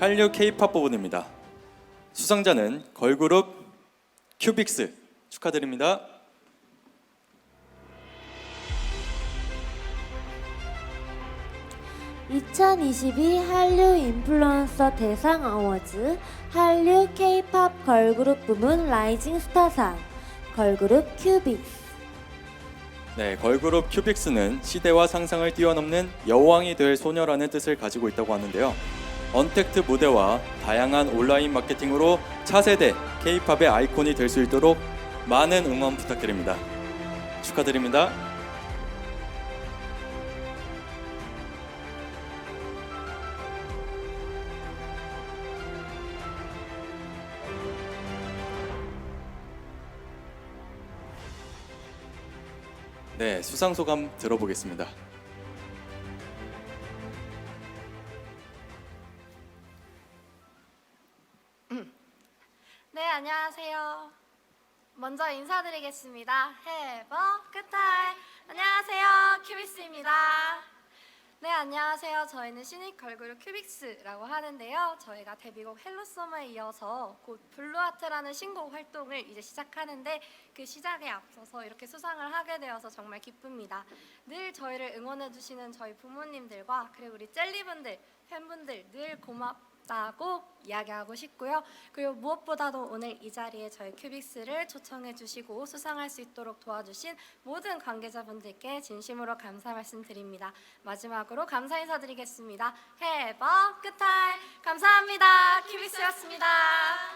한류 K-팝 부분입니다. 수상자는 걸그룹 큐빅스 축하드립니다. (2022) 한류 인플루언서 대상 어워즈 한류 K-팝 걸그룹 부문 라이징 스타상 걸그룹 큐빅스 네, 걸그룹 큐빅스는 시대와 상상을 뛰어넘는 여왕이 될 소녀라는 뜻을 가지고 있다고 하는데요. 언택트 무대와 다양한 온라인 마케팅으로 차세대 K-팝의 아이콘이 될 수 있도록 많은 응원 부탁드립니다. 축하드립니다. 네, 수상 소감 들어보겠습니다. 네, 안녕하세요. 먼저 인사드리겠습니다. 해버 끝탈. 안녕하세요. 큐빅스입니다. 네, 안녕하세요. 저희는 신입 걸그룹 큐빅스라고 하는데요. 저희가 데뷔곡 헬로 서머에 이어서 곧 블루하트라는 신곡 활동을 이제 시작하는데 그 시작에 앞서서 이렇게 수상을 하게 되어서 정말 기쁩니다. 늘 저희를 응원해 주시는 저희 부모님들과 그리고 우리 젤리분들, 팬분들 늘 고맙 다고 이야기하고 싶고요. 그리고 무엇보다도 오늘 이 자리에 저희 큐빅스를 초청해 주시고 수상할 수 있도록 도와주신 모든 관계자분들께 진심으로 감사 말씀드립니다. 마지막으로 감사 인사드리겠습니다. 해버 끝탈 감사합니다. 큐빅스였습니다.